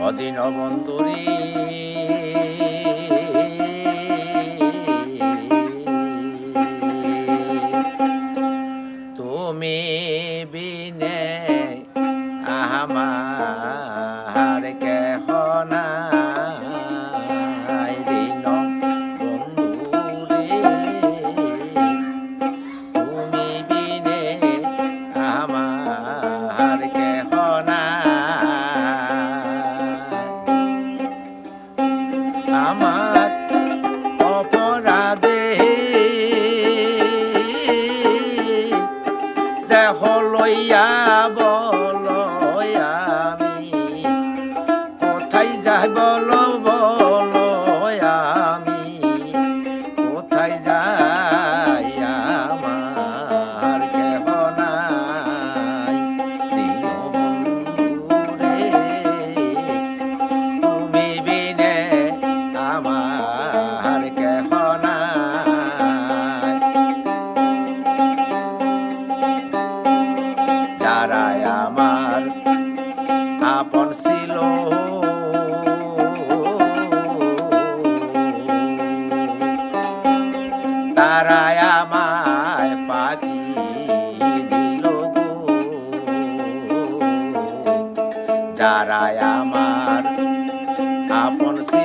স্বাধীন বন্ধুরী। তুমি বিনে আহামা হলইয়া বল আমায় পাখি দিল গো। যারা আমার আপন সে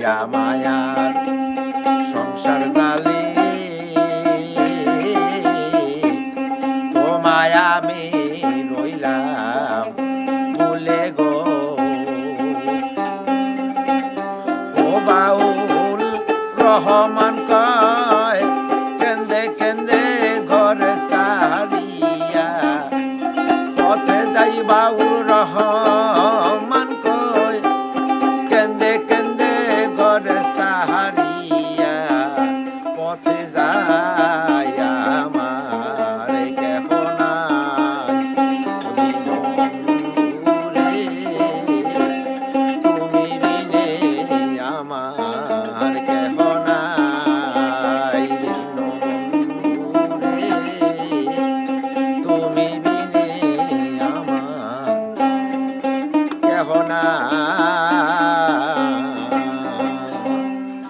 পইরা মায়া, সংসার জালে। তোমায় আমি রইলাম বলে গো। ও বাউল রহমান কয়, কেন্দে কেন্দে ঘরে সারিয়া, পথে যাই বাউল lugar.